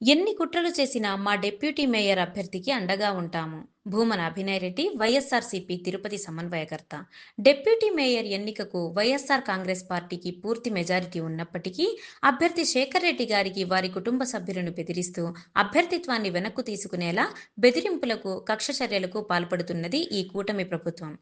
ఎన్ని కుట్రలు చేసినా మా డిప్యూటీ మేయర్ అభ్యర్థికి అండగా ఉంటాము. భూమన అభినయ్ రెడ్డి వైఎస్ఆర్సీపీ తిరుపతి సమన్వయకర్త. డిప్యూటీ మేయర్ ఎన్నికకు వైఎస్ఆర్ కాంగ్రెస్ పార్టీకి పూర్తి మెజారిటీ ఉన్నప్పటికీ అభ్యర్థి శేఖర్ రెడ్డి గారికి వారి కుటుంబ సభ్యులను బెదిరిస్తూ అభ్యర్థిత్వాన్ని వెనక్కు తీసుకునేలా బెదిరింపులకు కక్ష చర్యలకు పాల్పడుతున్నది ఈ కూటమి ప్రభుత్వం.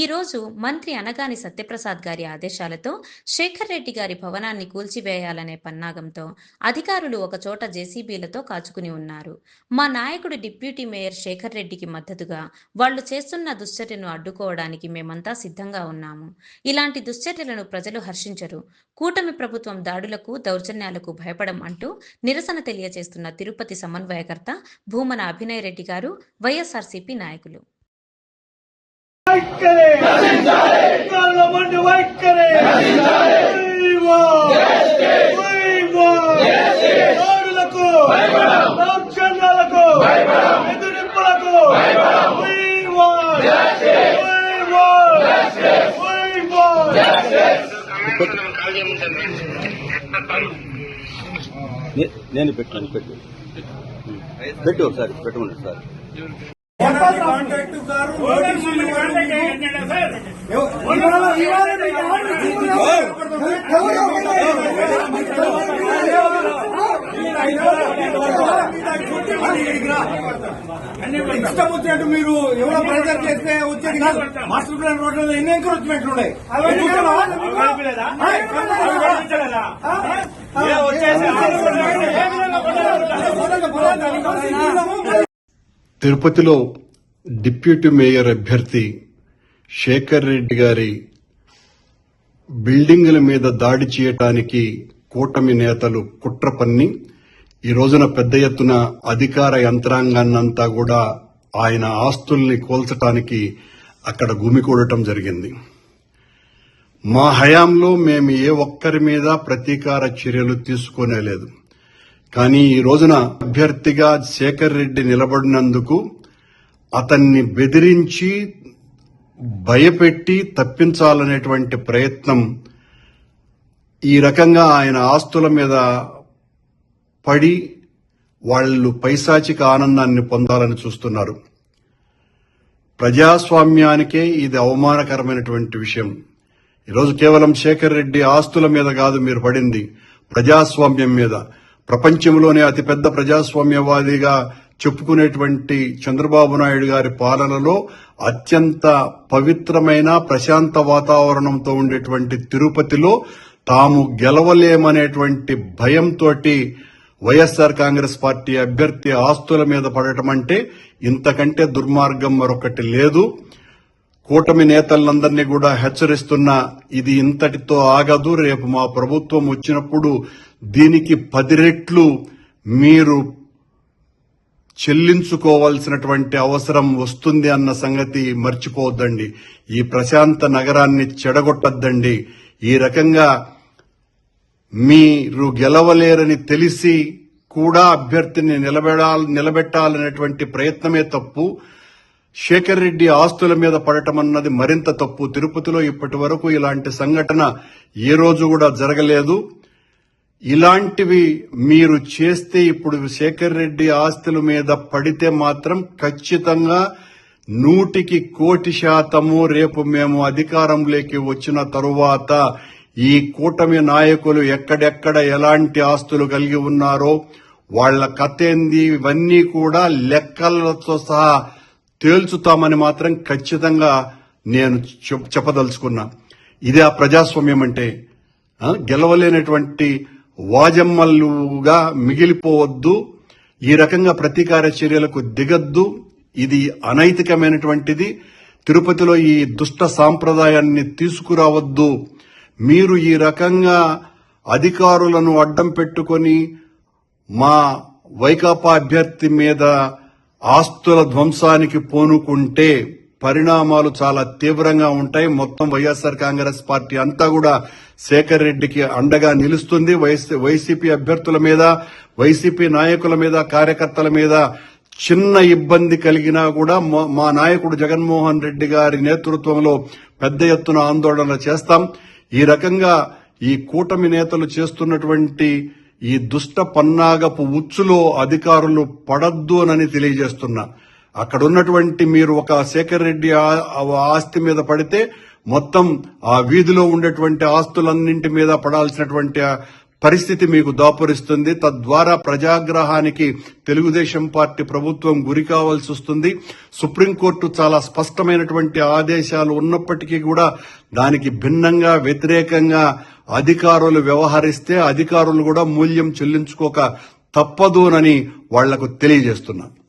ఈ రోజు మంత్రి అనగాని సత్యప్రసాద్ గారి ఆదేశాలతో శేఖర్ రెడ్డి గారి భవనాన్ని కూల్చివేయాలనే పన్నాగంతో అధికారులు ఒక చోట జేసీబీలతో కాచుకుని ఉన్నారు. మా నాయకుడు డిప్యూటీ మేయర్ శేఖర్ రెడ్డికి మద్దతుగా వాళ్ళు చేస్తున్న దుశ్చర్యను అడ్డుకోవడానికి మేమంతా సిద్ధంగా ఉన్నాము. ఇలాంటి దుశ్చర్యలను ప్రజలు హర్షించరు. కూటమి ప్రభుత్వం దాడులకు దౌర్జన్యాలకు భయపడం అంటూ నిరసన తెలియజేస్తున్న తిరుపతి సమన్వయకర్త భూమన అభినయ్ రెడ్డి గారు వైఎస్ఆర్సీపీ నాయకులు. వైఖరి! నేను పెట్టాను పెట్టు పెట్టు ఒకసారి పెట్టుకుంటాను సార్ కాంట్రాక్టు ఇష్టం వచ్చినట్టు మీరు ఎవరో ప్రెజర్ చేస్తే వచ్చేది కాదు మాస్టర్ ప్లాన్ రోడ్ల ఎన్ని ఎంకరేజ్మెంట్లు ఉన్నాయి తిరుపతిలో డిప్యూటీ మేయర్ అభ్యర్థి శేఖర్ రెడ్డి గారి బిల్డింగుల మీద దాడి చేయటానికి కూటమి నేతలు కుట్ర పన్ని ఈ రోజున పెద్ద ఎత్తున అధికార యంత్రాంగాన్నంతా కూడా ఆయన ఆస్తుల్ని కోల్చటానికి అక్కడ గుమికూడటం జరిగింది. మా హయాంలో మేము ఏ ఒక్కరి మీద ప్రతీకార చర్యలు తీసుకోనే లేదు. కానీ ఈ రోజున అభ్యర్థిగా శేఖర్ రెడ్డి నిలబడినందుకు అతన్ని బెదిరించి భయపెట్టి తప్పించాలనేటువంటి ప్రయత్నం ఈ రకంగా ఆయన ఆస్తుల మీద పడి వాళ్ళు పైశాచిక ఆనందాన్ని పొందాలని చూస్తున్నారు. ప్రజాస్వామ్యానికే ఇది అవమానకరమైనటువంటి విషయం. ఈరోజు కేవలం శేఖర్ రెడ్డి ఆస్తుల మీద కాదు మీరు పడింది ప్రజాస్వామ్యం మీద. ప్రపంచంలోనే అతిపెద్ద ప్రజాస్వామ్యవాదిగా చెప్పుకునేటువంటి చంద్రబాబు నాయుడు గారి పాలనలో అత్యంత పవిత్రమైన ప్రశాంత వాతావరణంతో ఉండేటువంటి తిరుపతిలో తాము గెలవలేమనేటువంటి భయంతోటి వైఎస్ఆర్ కాంగ్రెస్ పార్టీ అభ్యర్థి ఆస్తుల మీద పడటం అంటే ఇంతకంటే దుర్మార్గం మరొకటి లేదు. కూటమి నేతలందరినీ కూడా హెచ్చరిస్తున్న ఇది ఇంతటితో ఆగదు. రేపు మా ప్రభుత్వం వచ్చినప్పుడు దీనికి పది రెట్లు మీరు చెల్లించుకోవాల్సినటువంటి అవసరం వస్తుంది అన్న సంగతి మర్చిపోవద్దండి. ఈ ప్రశాంత నగరాన్ని చెడగొట్టద్దండి. ఈ రకంగా మీరు గెలవలేరని తెలిసి కూడా అభ్యర్థిని నిలబెడాలి నిలబెట్టాలనేటువంటి ప్రయత్నమే తప్పు. శేఖర్ రెడ్డి ఆస్తుల మీద పడటం అన్నది మరింత తప్పు. తిరుపతిలో ఇప్పటి వరకు ఇలాంటి సంఘటన ఏ రోజు కూడా జరగలేదు. ఇలాంటివి మీరు చేస్తే ఇప్పుడు శేఖర్ రెడ్డి ఆస్తుల మీద పడితే మాత్రం ఖచ్చితంగా నూటికి కోటి శాతము రేపు మేము అధికారంలోకి వచ్చిన తరువాత ఈ కూటమి నాయకులు ఎక్కడెక్కడ ఎలాంటి ఆస్తులు కలిగి ఉన్నారో వాళ్ళ కథ ఏంది ఇవన్నీ కూడా లెక్కలతో సహా తేల్చుతామని మాత్రం ఖచ్చితంగా నేను చెప్- చెప్పదలుచుకున్నా. ఇదే ఆ ప్రజాస్వామ్యం అంటే గెలవలేనటువంటి వాజమ్మలుగా మిగిలిపోవద్దు ఈ రకంగా ప్రతీకార చర్యలకు దిగద్దు ఇది అనైతికమైనటువంటిది. తిరుపతిలో ఈ దుష్ట సాంప్రదాయాన్ని తీసుకురావద్దు. మీరు ఈ రకంగా అధికారులను అడ్డం పెట్టుకొని మా వైకాపా అభ్యర్థి మీద ఆస్తుల ధ్వంసానికి పోనుకుంటే పరిణామాలు చాలా తీవ్రంగా ఉంటాయి. మొత్తం వైఎస్ఆర్ కాంగ్రెస్ పార్టీ అంతా కూడా శేఖర్ రెడ్డికి అండగా నిలుస్తుంది. వైసీపీ అభ్యర్థుల మీద వైసీపీ నాయకుల మీద కార్యకర్తల మీద చిన్న ఇబ్బంది కలిగినా కూడా మా- మా నాయకుడు జగన్మోహన్ రెడ్డి గారి నేతృత్వంలో పెద్ద ఎత్తున ఆందోళన చేస్తాం. ఈ రకంగా ఈ కూటమి నేతలు చేస్తున్నటువంటి ఈ దుష్ట పన్నాగపు ఉచ్చులో అధికారులు పడద్దు అని తెలియజేస్తున్నా. అక్కడ ఉన్నటువంటి మీరు ఒక శేఖర్ రెడ్డి ఆస్తి మీద పడితే మొత్తం ఆ వీధిలో ఉండేటువంటి ఆస్తులన్నింటి మీద పడాల్సినటువంటి పరిస్థితి మీకు దాపురిస్తుంది. తద్వారా ప్రజాగ్రహానికి తెలుగుదేశం పార్టీ ప్రభుత్వం గురి కావాల్సి వస్తుంది. సుప్రీంకోర్టు చాలా స్పష్టమైనటువంటి ఆదేశాలు ఉన్నప్పటికీ కూడా దానికి భిన్నంగా వ్యతిరేకంగా అధికారులు వ్యవహరిస్తే అధికారులు కూడా మూల్యం చెల్లించుకోక తప్పదునని వాళ్ళకు తెలియజేస్తున్నాను